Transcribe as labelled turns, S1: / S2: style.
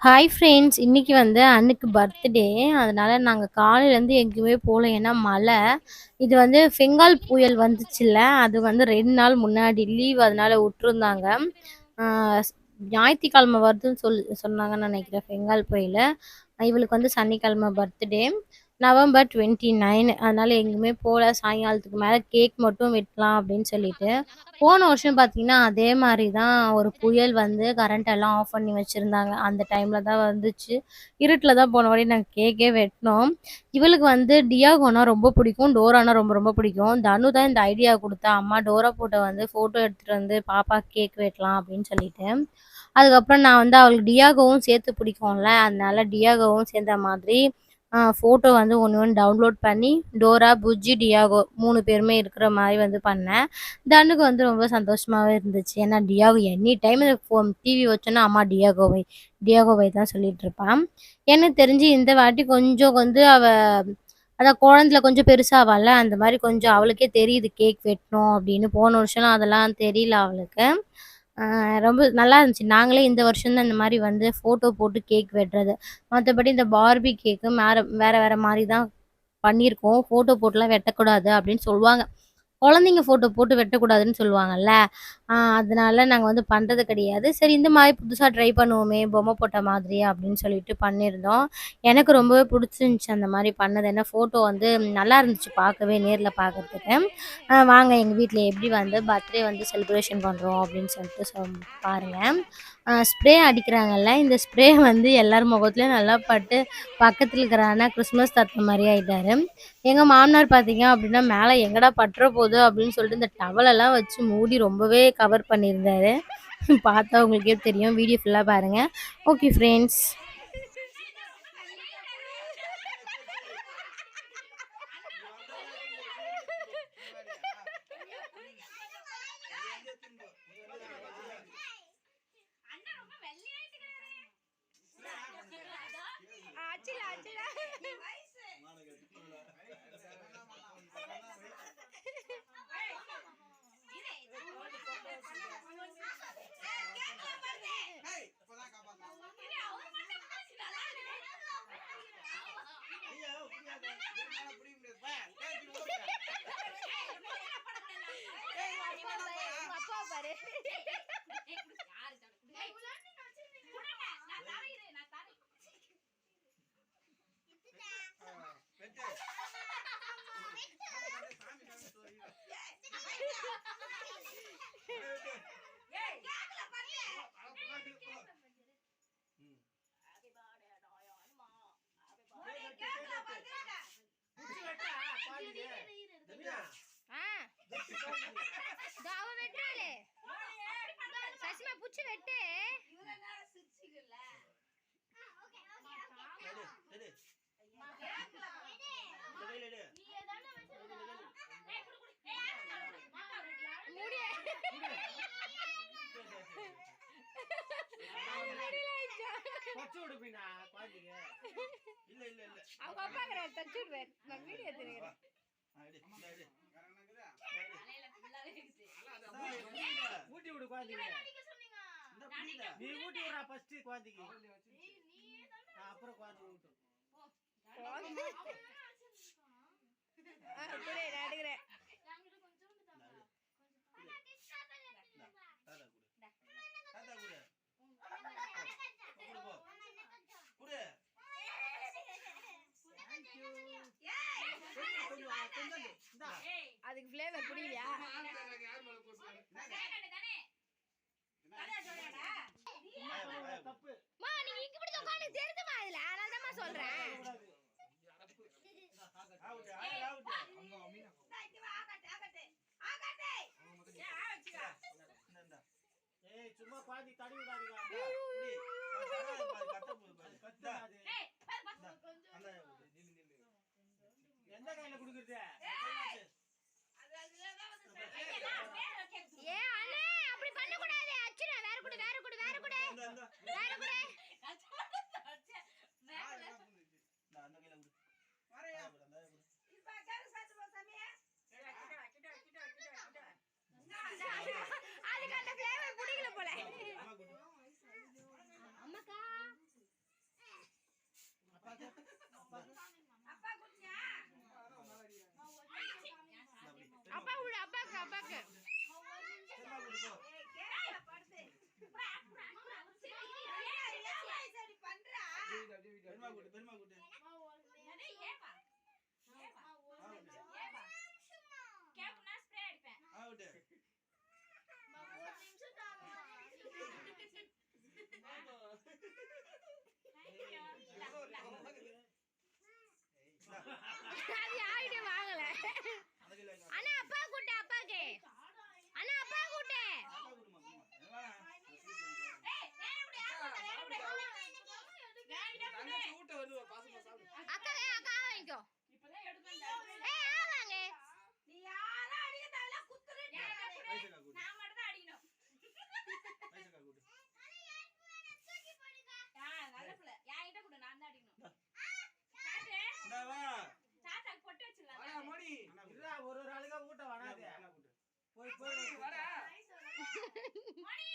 S1: Hi friends இன்றைக்கி வந்து அண்ணுக்கு birthday அதனால் நாங்கள் காலையிலேருந்து எங்கேயுமே போகல. ஏன்னா மழை. இது வந்து பெங்கால் புயல் வந்துச்சுல்ல. அது வந்து ரெண்டு நாள் முன்னாடி லீவ் அதனால விட்டுருந்தாங்க. ஞாயிற்றுக்கிழமை வருதுன்னு சொல் சொன்னாங்கன்னு நினைக்கிறேன் பெங்கால் புயல். இவளுக்கு வந்து சனிக்கிழமை பர்த்டே நவம்பர் டுவெண்ட்டி நைன் அதனால எங்கேயுமே போகல. சாயங்காலத்துக்கு மேலே கேக் மட்டும் வெட்டலாம் அப்படின்னு சொல்லிட்டு. போன வருஷம் பார்த்தீங்கன்னா அதே மாதிரி தான் ஒரு புயல் வந்து கரண்ட் எல்லாம் ஆஃப் பண்ணி வச்சுருந்தாங்க. அந்த டைமில் தான் வந்துச்சு. இருட்டில் தான் போன வாட்டி நாங்கள் கேக்கே வெட்டினோம். இவளுக்கு வந்து டியாகோனா ரொம்ப பிடிக்கும் டோரானா ரொம்ப ரொம்ப பிடிக்கும். தனு தான் இந்த ஐடியா கொடுத்தா அம்மா டோரா போட்டோ வந்து ஃபோட்டோ எடுத்துகிட்டு வந்து பாப்பா கேக் வெட்டலாம் அப்படின்னு சொல்லிட்டு. அதுக்கப்புறம் நான் வந்து அவளுக்கு டியாகோவும் சேர்த்து பிடிக்கும்ல அதனால டியாகோவும் சேர்ந்த மாதிரி ஃபோட்டோ வந்து ஒன்று ஒன்று டவுன்லோட் பண்ணி டோரா புஜ்ஜி டியாகோ மூணு பேருமே இருக்கிற மாதிரி வந்து பண்ணேன். தனுக்கு வந்து ரொம்ப சந்தோஷமாகவே இருந்துச்சு. ஏன்னா Diego any time phone TV வச்சோன்னா அம்மா டியாகோவை டியாகோவை தான் சொல்லிட்டு இருப்பான். எனக்கு தெரிஞ்சு இந்த வாட்டி கொஞ்சம் வந்து அவ அதான் குழந்தைல கொஞ்சம் பெருசாவால அந்த மாதிரி கொஞ்சம் அவளுக்கே தெரியுது கேக் வெட்டணும் அப்படின்னு போன வருஷம்லாம் அதெல்லாம் தெரியல அவளுக்கு. ரொம்ப நல்லா இருந்துச்சு. நாங்களே இந்த வருஷம் தான் இந்த மாதிரி வந்து ஃபோட்டோ போட்டு கேக் வெட்டுறது. மற்றபடி இந்த பார்பி கேக்கு வேற வேற வேற மாதிரி தான் பண்ணியிருக்கோம். ஃபோட்டோ போட்டுலாம் வெட்டக்கூடாது அப்படின்னு சொல்லுவாங்க. குழந்தைங்க ஃபோட்டோ போட்டு வெட்டக்கூடாதுன்னு சொல்லுவாங்கல்ல. அதனால நாங்கள் வந்து பண்ணுறது கிடையாது. சரி இந்த மாதிரி புதுசாக ட்ரை பண்ணுவோமே பொம்மை போட்ட மாதிரி அப்படின்னு சொல்லிட்டு பண்ணியிருந்தோம் எனக்கு ரொம்பவே பிடிச்சிருந்துச்சி அந்த மாதிரி பண்ணது. ஏன்னா ஃபோட்டோ வந்து நல்லா இருந்துச்சு பார்க்கவே நேரில் பார்க்கறதுக்கு. வாங்க எங்கள் வீட்டில் எப்படி வந்து பர்த்டே வந்து செலிப்ரேஷன் பண்ணுறோம் அப்படின்னு சொல்லிட்டு சொல் பாருங்கள் ஸ்ப்ரே அடிக்கிறாங்கல்ல இந்த ஸ்ப்ரே வந்து எல்லார் முகத்துலையும் நல்லா பட்டு பக்கத்தில் இருக்கிற அண்ணா கிறிஸ்மஸ் தத்த மாதிரி ஆகிட்டார் எங்கள் மாமனார் பார்த்தீங்க அப்படின்னா மேலே எங்கடா பட்டுற போகுது அப்படின்னு சொல்லிட்டு இந்த டவலெல்லாம் வச்சு மூடி ரொம்பவே கவர் பண்ணியிருந்தாரு. பார்த்தா உங்களுக்கே தெரியும். வீடியோ ஃபுல்லாக பாருங்கள் ஓகே ஃப்ரெண்ட்ஸ்
S2: அவ வெட்டுறாளே. சசிமா புச்சு வெட்டு. முடிய.
S3: பச்சை உடுப்பினா குழந்தைக்கு இல்ல இல்ல இல்ல
S2: அவங்க அப்பாங்கிற தச்சு விடுவேன் நான் வீடியோ
S3: அடி. ஊட்டி விடு புரியல. நீ ஊட்டி விடுறா ஃபர்ஸ்ட் குழந்தைக்கு ஆ, அப்புறம் குழந்தை ஊட்டும்
S2: நான் எடுக்கிறேன்
S3: தாத்தா கொடு தாத்தா கொடு கொடு போ கொடு கொஞ்சம் கொஞ்சம் இந்தா
S2: அதுக்கு ஃப்ளேவர் பிடிக்கலையா மா நீங்க இங்க பிடிச்ச உட்கார்ந்து தெரியுதுமா இதுல? அதனால தான் சொல்றேன்
S3: ஏய் சும்மா குழந்தை தடி விடாதீங்க. அந்த நில்லு, நில்லு. எந்த கையில குடுக்குறது
S2: ஏ அண்ணே அப்படி பண்ண கூடாது அச்சுடா வேற கூட வேற கூட வேற கூட. வேற கூட
S3: நான் அந்த கையில குடு. அந்த கையில குடு.
S2: அதுக்கு அந்த ஃப்ளேவர் பிடிக்கல போல
S3: அம்மா குடு.
S2: அம்மாக்கா
S3: இந்தா,
S2: அது யார்கிட்டயும் வாங்கல. அண்ணா அப்பா கூட்ட அப்பாக்கு. அண்ணா அப்பா கூட்ட
S4: அக்கா அக்கா வாங்கிக்கோ. மணி